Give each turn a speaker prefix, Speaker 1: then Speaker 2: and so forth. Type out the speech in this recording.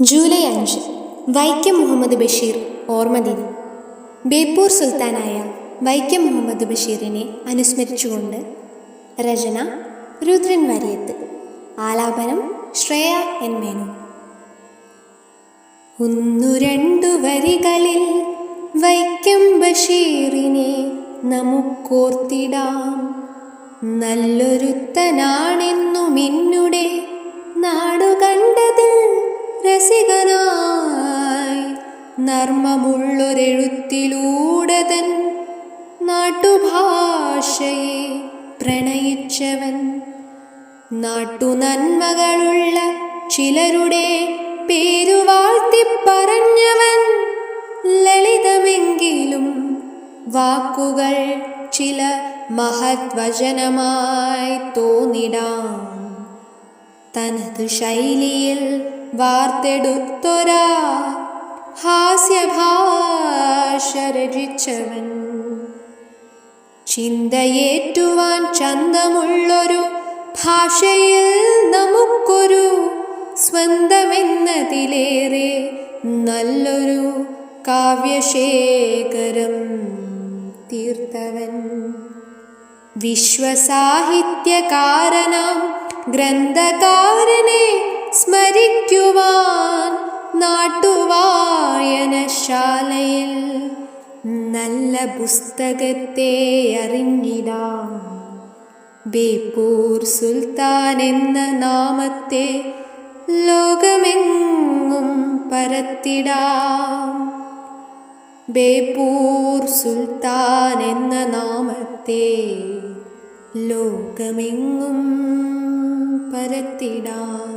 Speaker 1: July അഞ്ച് വൈക്കം മുഹമ്മദ് ബഷീർ ഓർമ്മദിനം ബേപ്പൂർ സുൽത്താനായ വൈക്കം മുഹമ്മദ് ബഷീറിനെ അനുസ്മരിച്ചുകൊണ്ട് രചന രുദ്രൻ വരിയത്ത് ആലാപനം ശ്രേയ എൻ മേനു ഒന്നു രണ്ടു വരികളിൽ വൈക്കം ബഷീറിനെ നമുക്കോർത്തിടാം. നല്ലൊരുത്തനാണെന്നും നർമ്മമുള്ളൊരെഴുത്തിലൂടെ തൻ നാട്ടുഭാഷയെ പ്രണയിച്ചവൻ. നാട്ടുനന്മകളുള്ള ചിലരുടെ പേരുവാഴ്ത്തി പറഞ്ഞവൻ ലളിതമെങ്കിലും വാക്കുകൾ ചില മഹത്വചനമായി തോന്നിടാം. തനത് ശൈലിയിൽ വാർത്തെടുത്തൊരാ ഹാസ്യഭാഷ രചിച്ചവൻ ചിന്തയേറ്റുവാൻ ചന്തമുള്ളൊരു ഭാഷയിൽ നമുക്കൊരു സ്വന്തമെന്നതിലേറെ നല്ലൊരു കാവ്യശേഖരം തീർത്തവൻ. വിശ്വസാഹിത്യകാരനാം ഗ്രന്ഥകാരനെ സ്മരിക്കുവാൻ നാട്ടുവായനശാലയിൽ നല്ല പുസ്തകത്തെ അറിഞ്ഞിടാം. ബേപ്പൂർ സുൽത്താൻ എന്ന നാമത്തെ ലോകമെങ്ങും പരത്തിടാം. ബേപ്പൂർ സുൽത്താൻ എന്ന നാമത്തെ ലോകമെങ്ങും പരത്തിടാം.